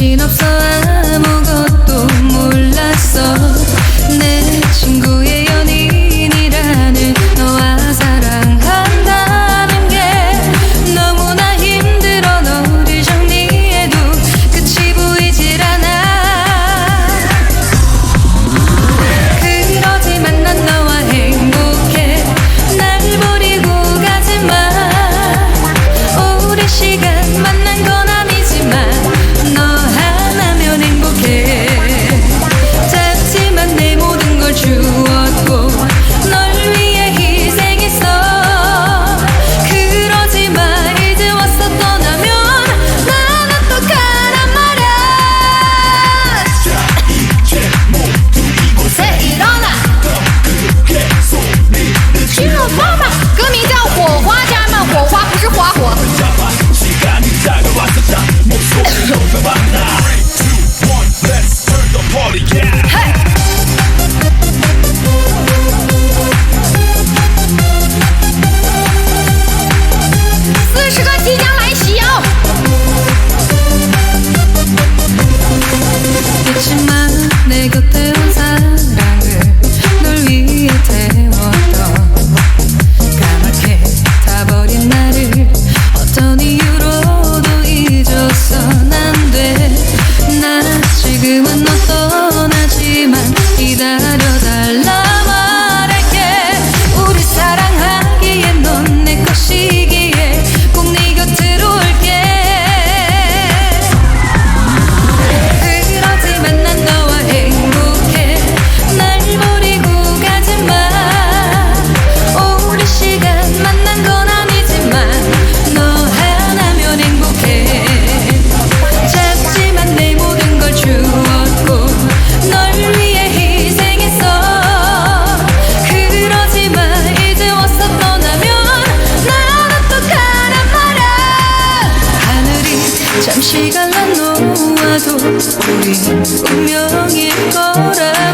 machine of 잠시간만 놓아도 우리 운명일 거라.